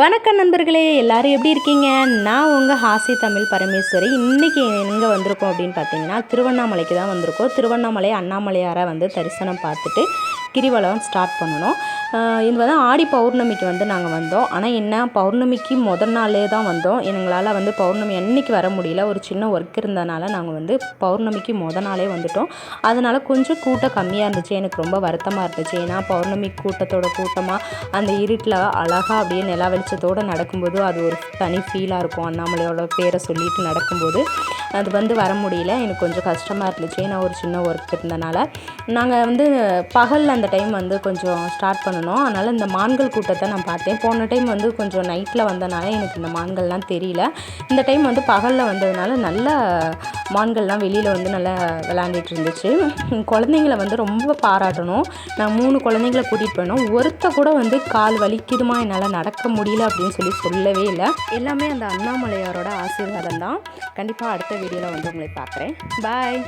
வணக்கம் நண்பர்களே எல்லாரும் எப்படி இருக்கீங்க? நான் உங்கள் ஹாசி தமிழ் பரமேஸ்வரி. இன்றைக்கி எங்கே வந்திருக்கோம் அப்படின்னு பார்த்தீங்கன்னா திருவண்ணாமலைக்கு தான் வந்திருக்கோம். திருவண்ணாமலை அண்ணாமலையாரை வந்து தரிசனம் பார்த்துட்டு கிரிவலம் ஸ்டார்ட் பண்ணணும். இது வந்து ஆடி பௌர்ணமிக்கு வந்து நாங்கள் வந்தோம். ஆனால் என்ன பௌர்ணமிக்கு முதல் நாளே தான் வந்தோம். எங்களால் வந்து பௌர்ணமி அன்னைக்கு வர முடியல. ஒரு சின்ன ஒர்க் இருந்தனால நாங்கள் வந்து பௌர்ணமிக்கு முத நாளே வந்துட்டோம். அதனால் கொஞ்சம் கூட்டம் கம்மியாக இருந்துச்சு. எனக்கு ரொம்ப வருத்தமாக இருந்துச்சு. ஏன்னா பௌர்ணமி கூட்டத்தோட கூட்டமாக அந்த இருட்டில் அழகாக அப்படியே நிலா வெளிச்சத்தோடு நடக்கும்போது அது ஒரு தனி ஃபீலாக இருக்கும். அண்ணாமலையோட பேரை சொல்லிட்டு நடக்கும்போது அது வந்து வர முடியல. எனக்கு கொஞ்சம் கஷ்டமாக இருந்துச்சு. ஏன்னா ஒரு சின்ன ஒர்க் இருந்தனால. நாங்கள் வந்து பகலில் அந்த டைம் வந்து கொஞ்சம் ஸ்டார்ட் பண்ணணும். அதனால் இந்த மான்கள் கூட்டத்தை நான் பார்த்தேன். போன டைம் வந்து கொஞ்சம் நைட்டில் வந்தனால எனக்கு இந்த மான்கள்லாம் தெரியல. இந்த டைம் வந்து பகலில் வந்ததுனால நல்ல மான்கள்லாம் வெளியில் வந்து நல்லா விளாண்டுட்டு இருந்துச்சு. குழந்தைங்கள வந்து ரொம்ப பாராட்டணும். நான் மூணு குழந்தைங்கள கூட்டிகிட்டு போனோம். ஒருத்த கூட வந்து கால் வலிக்குதுமா? என்னால் நடக்க முடியல அப்படின்னு சொல்லி சொல்லவே இல்லை. எல்லாமே அந்த அண்ணாமலையாரோட ஆசீர்வாதம் தான். கண்டிப்பாக அடுத்த வீடியோவில் வந்து உங்களை பார்க்குறேன். பாய்